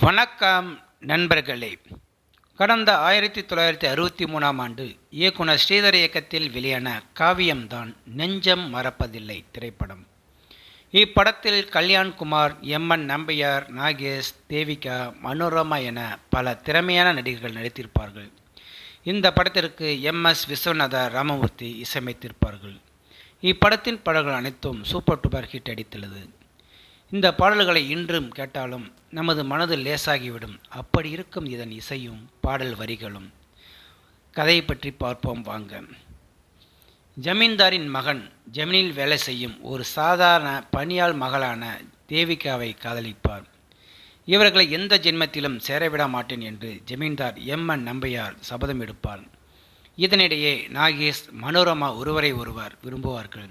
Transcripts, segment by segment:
வணக்கம் நண்பர்களே. கடந்த ஆயிரத்தி தொள்ளாயிரத்தி அறுபத்தி மூணாம் ஆண்டு இயக்குனர் ஸ்ரீதர் இயக்கத்தில் வெளியான காவியம்தான் நெஞ்சம் மறப்பதில்லை திரைப்படம். இப்படத்தில் கல்யாண்குமார் எம் என் நம்பியார் நாகேஷ் தேவிகா மனோரமா என பல திறமையான நடிகர்கள் நடித்திருப்பார்கள். இந்த படத்திற்கு எம் எஸ் விஸ்வநாத ராமமூர்த்தி இசையமைத்திருப்பார்கள். இப்படத்தின் பாடல்கள் அனைத்தும் சூப்பர் டூப்பர் ஹிட் அடித்துள்ளது. இந்த பாடல்களை இன்றும் கேட்டாலும் நமது மனது லேசாகிவிடும். அப்படி இருக்கும் இதன் இசையும் பாடல் வரிகளும். கதையை பற்றி பார்ப்போம் வாங்க. ஜமீன்தாரின் மகன் ஜமீனில் வேலை செய்யும் ஒரு சாதாரண பணியாள் மகளான தேவிகாவை காதலிப்பார். இவர்களை எந்த ஜென்மத்திலும் சேரவிட மாட்டேன் என்று ஜமீன்தார் எம் என் நம்பையார் சபதம் எடுப்பார். இதனிடையே நாகேஷ் மனோரமா ஒருவரை ஒருவர் விரும்புவார்கள்.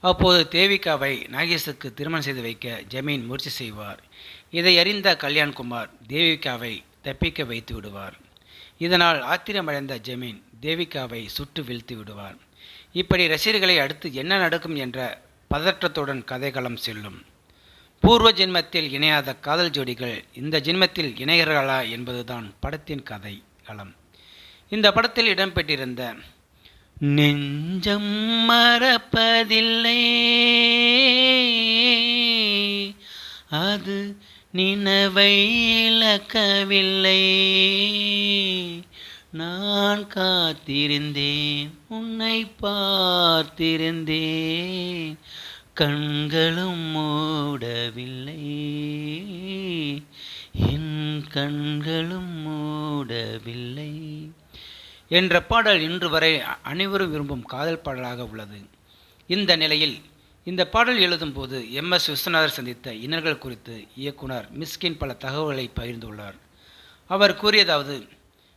அப்போது தேவிகாவை நாகேஷுக்கு திருமணம் செய்து வைக்க ஜமீன் முயற்சி செய்வார். இதை அறிந்த கல்யாண்குமார் தேவிகாவை தப்பிக்க வைத்து விடுவார். இதனால் ஆத்திரமடைந்த ஜமீன் தேவிகாவை சுட்டு வீழ்த்து விடுவார். இப்படி ரசிகர்களை அடுத்து என்ன நடக்கும் என்ற பதற்றத்துடன் கதைகளம் செல்லும். பூர்வ ஜென்மத்தில் இணையாத காதல் ஜோடிகள் இந்த ஜென்மத்தில் இணைகிறார்களா என்பதுதான் படத்தின் கதை களம் இந்த படத்தில் இடம்பெற்றிருந்த நெஞ்சம் மறப்பதில்லை. அது நினைவை இழக்கவில்லை. நான் காத்திருந்தேன் உன்னை பார்த்திருந்தேன். கண்களும் மூடவில்லை. என் கண்களும் மூடவில்லை. என்ற பாடல் இன்று வரை அனைவரும் விரும்பும் காதல் பாடலாக உள்ளது. இந்த நிலையில் இந்த பாடல் எழுதும்போது எம் எஸ் விஸ்வநாதர் சந்தித்த இன்னல்கள் குறித்து இயக்குனர் மிஸ்கின் பல தகவல்களை பகிர்ந்துள்ளார் அவர் கூறியதாவது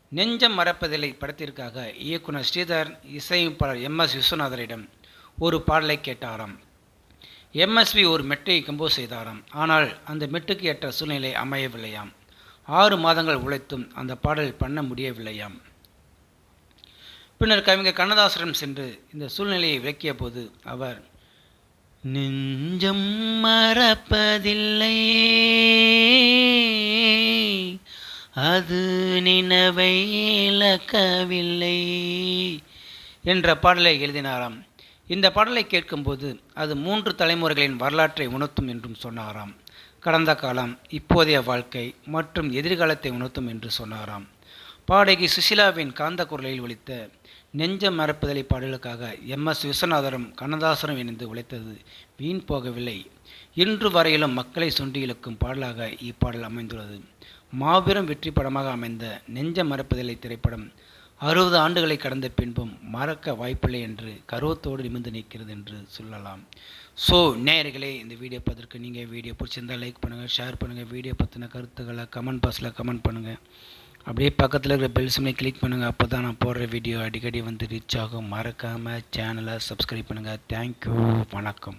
நெஞ்சம் மறப்பதில்லை படத்திற்காக இயக்குனர் ஸ்ரீதர் இசையமைப்பாளர் எம் எஸ் விஸ்வநாதரிடம் ஒரு பாடலை கேட்டாராம். எம்எஸ்வி ஒரு மெட்டை கம்போஸ் செய்தாராம். ஆனால் அந்த மெட்டுக்கு ஏற்ற சூழ்நிலை அமையவில்லையாம். ஆறு மாதங்கள் உழைத்தும் அந்த பாடல் பண்ண முடியவில்லையாம். பின்னர் கவிஞர் கண்ணதாசரம் சென்று இந்த சூழ்நிலையை விளக்கிய போது அவர் நெஞ்சம் மறப்பதில்லை. அது நினைவை இழக்கவில்லை. என்ற பாடலை எழுதினாராம். இந்த பாடலை கேட்கும்போது அது மூன்று தலைமுறைகளின் வரலாற்றை உணர்த்தும் என்றும் சொன்னாராம். கடந்த காலம் இப்போதைய வாழ்க்கை மற்றும் எதிர்காலத்தை உணர்த்தும் என்று சொன்னாராம். பாடகி சுசிலாவின் காந்த குரலில் ஒழித்த நெஞ்ச மறப்புதலை பாடலுக்காக எம் எஸ் விஸ்வநாதரும் கண்ணதாசரும் இணைந்து உழைத்தது வீண் போகவில்லை. இன்று வரையிலும் மக்களை சுண்டி இழுக்கும் பாடலாக இப்பாடல் அமைந்துள்ளது. மாபெரும் வெற்றி படமாக அமைந்த நெஞ்ச மறப்புதலை திரைப்படம் அறுபது ஆண்டுகளை கடந்த பின்பும் மறக்க வாய்ப்பில்லை என்று கருவத்தோடு நிமிர்ந்து நிற்கிறது என்று சொல்லலாம். ஸோ நேயர்களே இந்த வீடியோ பார்த்துருக்கு நீங்கள் வீடியோ பிடிச்சிருந்தால் லைக் பண்ணுங்கள் ஷேர் பண்ணுங்கள் வீடியோ பற்றின கருத்துக்களை கமெண்ட் பாக்ஸில் கமெண்ட் பண்ணுங்கள் அப்படியே பக்கத்தில் இருக்கிற பெல் சிம்னை கிளிக் பண்ணுங்கள் அப்போ தான் நான் போடுற வீடியோ அடிக்கடி வந்து ரீச் ஆகும். மறக்காமல் சேனலை சப்ஸ்கிரைப் பண்ணுங்கள் தேங்க்யூ வணக்கம்.